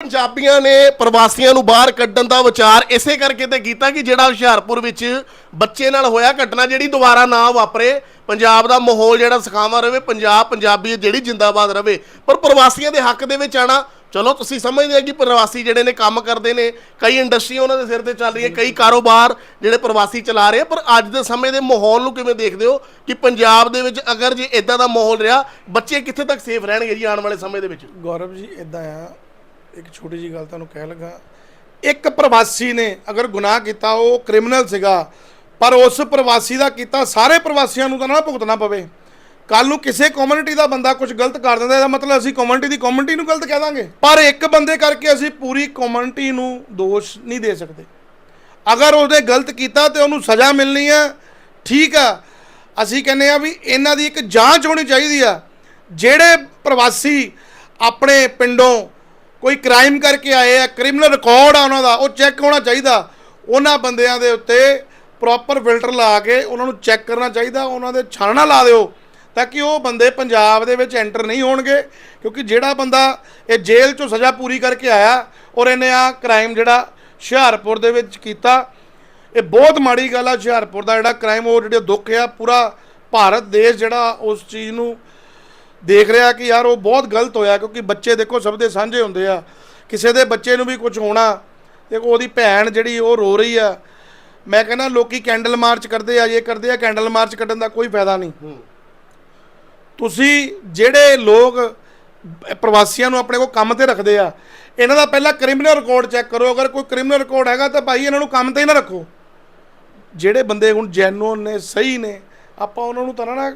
ਪੰਜਾਬੀਆਂ ਨੇ ਪ੍ਰਵਾਸੀਆਂ ਨੂੰ ਬਾਹਰ ਕੱਢਣ ਦਾ ਵਿਚਾਰ ਇਸੇ ਕਰਕੇ ਤੇ ਕੀਤਾ ਕਿ ਜਿਹੜਾ ਹੁਸ਼ਿਆਰਪੁਰ ਵਿੱਚ ਬੱਚੇ ਨਾਲ ਹੋਇਆ ਘਟਨਾ ਜਿਹੜੀ ਦੁਬਾਰਾ ਨਾ ਵਾਪਰੇ, ਪੰਜਾਬ ਦਾ ਮਾਹੌਲ ਜਿਹੜਾ ਸਖਾਵਾ ਰਵੇ, ਪੰਜਾਬ ਪੰਜਾਬੀ ਜਿਹੜੀ ਜਿੰਦਾਬਾਦ ਰਵੇ, ਪਰ ਪ੍ਰਵਾਸੀਆਂ ਦੇ ਹੱਕ ਦੇ ਵਿੱਚ ਆਣਾ। ਚਲੋ ਤੁਸੀਂ ਸਮਝਦੇ ਆ ਕਿ ਪ੍ਰਵਾਸੀ ਜਿਹੜੇ ਨੇ ਕੰਮ ਕਰਦੇ ਨੇ, ਕਈ ਇੰਡਸਟਰੀਆਂ ਉਹਨਾਂ ਦੇ ਸਿਰ ਤੇ ਚੱਲ ਰਹੀਆਂ, ਕਈ ਕਾਰੋਬਾਰ ਜਿਹੜੇ ਪ੍ਰਵਾਸੀ ਚਲਾ ਰਹੇ ਪਰ ਅੱਜ ਦੇ ਸਮੇਂ ਦੇ ਮਾਹੌਲ ਨੂੰ ਕਿਵੇਂ ਦੇਖਦੇ ਹੋ ਕਿ ਪੰਜਾਬ ਦੇ ਵਿੱਚ ਅਗਰ ਜੇ ਇਦਾਂ ਦਾ ਮਾਹੌਲ ਰਿਹਾ, ਬੱਚੇ ਕਿੱਥੇ ਤੱਕ ਸੇਫ ਰਹਿਣਗੇ ਜੀ ਆਉਣ ਵਾਲੇ ਸਮੇਂ ਦੇ ਵਿੱਚ? ਗੌਰਵ ਜੀ ਇਦਾਂ ਆ ਇੱਕ ਛੋਟੀ ਜੀ ਗੱਲ ਤੁਹਾਨੂੰ ਕਹਿ ਲੱਗਾ। ਇੱਕ ਪ੍ਰਵਾਸੀ ਨੇ ਅਗਰ ਗੁਨਾਹ ਕੀਤਾ, ਉਹ ਕ੍ਰਿਮੀਨਲ ਸੀਗਾ, ਪਰ ਉਸ ਪ੍ਰਵਾਸੀ ਦਾ ਕੀਤਾ, ਸਾਰੇ ਪ੍ਰਵਾਸੀਆਂ ਨੂੰ ਤਾਂ ਨਾ ਭੁਗਤਣਾ ਪਵੇ। ਕੱਲ ਨੂੰ ਕਿਸੇ ਕਮਿਊਨਿਟੀ ਦਾ ਬੰਦਾ ਕੁਝ ਗਲਤ ਕਰ ਦਿੰਦਾ, ਇਹਦਾ ਮਤਲਬ ਅਸੀਂ ਕਮਿਊਨਿਟੀ ਦੀ ਕਮਿਊਨਿਟੀ ਨੂੰ ਗਲਤ ਕਹਿ ਦਾਂਗੇ। ਪਰ ਇੱਕ ਬੰਦੇ ਕਰਕੇ ਅਸੀਂ ਪੂਰੀ ਕਮਿਊਨਿਟੀ ਨੂੰ ਦੋਸ਼ ਨਹੀਂ ਦੇ ਸਕਦੇ। ਅਗਰ ਉਹਦੇ ਗਲਤ ਕੀਤਾ ਤੇ ਉਹਨੂੰ ਸਜ਼ਾ ਮਿਲਣੀ ਹੈ ਠੀਕ ਆ। ਅਸੀਂ ਕਹਿੰਦੇ ਆ ਵੀ ਇਹਨਾਂ ਦੀ ਇੱਕ ਜਾਂਚ ਹੋਣੀ ਚਾਹੀਦੀ ਆ। ਜਿਹੜੇ ਪ੍ਰਵਾਸੀ ਆਪਣੇ ਪਿੰਡੋਂ ਕੋਈ ਕ੍ਰਾਈਮ ਕਰਕੇ ਆਏ ਆ ਕ੍ਰਿਮੀਨਲ ਰਿਕਾਰਡ ਆ ਉਹਨਾਂ ਦਾ, ਉਹ ਚੈੱਕ ਹੋਣਾ ਚਾਹੀਦਾ। ਉਹਨਾਂ ਬੰਦਿਆਂ ਦੇ ਉੱਤੇ ਪ੍ਰੋਪਰ ਫਿਲਟਰ ਲਾ ਕੇ ਉਹਨਾਂ ਨੂੰ ਚੈੱਕ ਕਰਨਾ ਚਾਹੀਦਾ, ਉਹਨਾਂ ਦੇ ਛਾਨਣਾ ਲਾ ਦਿਓ, ਤਾਂ ਕਿ ਉਹ ਬੰਦੇ ਪੰਜਾਬ ਦੇ ਵਿੱਚ ਐਂਟਰ ਨਹੀਂ ਹੋਣਗੇ, ਕਿਉਂਕਿ ਜਿਹੜਾ ਬੰਦਾ ਇਹ ਜੇਲ੍ਹ ਚੋਂ ਸਜ਼ਾ ਪੂਰੀ ਕਰਕੇ ਆਇਆ ਔਰ ਇਹਨੇ ਆ ਕ੍ਰਾਈਮ ਜਿਹੜਾ ਹੁਸ਼ਿਆਰਪੁਰ ਦੇ ਵਿੱਚ ਕੀਤਾ, ਇਹ ਬਹੁਤ ਮਾੜੀ ਗੱਲ ਆ, ਹੁਸ਼ਿਆਰਪੁਰ ਦਾ ਜਿਹੜਾ ਕ੍ਰਾਈਮ ਉਹ ਜਿਹੜੇ ਦੁੱਖ ਆ, ਪੂਰਾ ਭਾਰਤ, ਦੇਸ਼ ਜਿਹੜਾ ਉਸ ਚੀਜ਼ ਨੂੰ ਦੇਖ ਰਿਹਾ ਕਿ ਯਾਰ ਉਹ ਬਹੁਤ ਗਲਤ ਹੋਇਆ ਕਿਉਂਕਿ ਬੱਚੇ ਦੇਖੋ ਸਭ ਦੇ ਸਾਂਝੇ ਹੁੰਦੇ ਆ। ਕਿਸੇ ਦੇ ਬੱਚੇ ਨੂੰ ਵੀ ਕੁਝ ਹੋਣਾ ਤੇ ਉਹਦੀ ਭੈਣ ਜਿਹੜੀ ਉਹ ਰੋ ਰਹੀ ਆ। ਮੈਂ ਕਹਿੰਦਾ ਲੋਕੀ ਕੈਂਡਲ ਮਾਰਚ ਕਰਦੇ ਆ ਇਹ ਕਰਦੇ ਆ ਕੈਂਡਲ ਮਾਰਚ ਕੱਢਣ ਦਾ ਕੋਈ ਫਾਇਦਾ ਨਹੀਂ। ਤੁਸੀਂ ਜਿਹੜੇ ਲੋਕ ਪ੍ਰਵਾਸੀਆਂ ਨੂੰ ਆਪਣੇ ਕੋਲ ਕੰਮ ਤੇ ਰੱਖਦੇ ਆ ਇਹਨਾਂ ਦਾ ਪਹਿਲਾਂ ਕ੍ਰਿਮੀਨਲ ਰਿਕਾਰਡ ਚੈੱਕ ਕਰੋ। ਅਗਰ ਕੋਈ ਕ੍ਰਿਮੀਨਲ ਰਿਕਾਰਡ ਹੈਗਾ ਤਾਂ ਭਾਈ ਇਹਨਾਂ ਨੂੰ ਕੰਮ ਤੇ ਹੀ ਨਾ ਰੱਖੋ। ਜਿਹੜੇ ਬੰਦੇ ਹੁਣ ਜੈਨੂਨ ਨੇ ਸਹੀ ਨੇ ਆਪਾਂ ਉਹਨਾਂ ਨੂੰ ਤਾਂ ਨਾ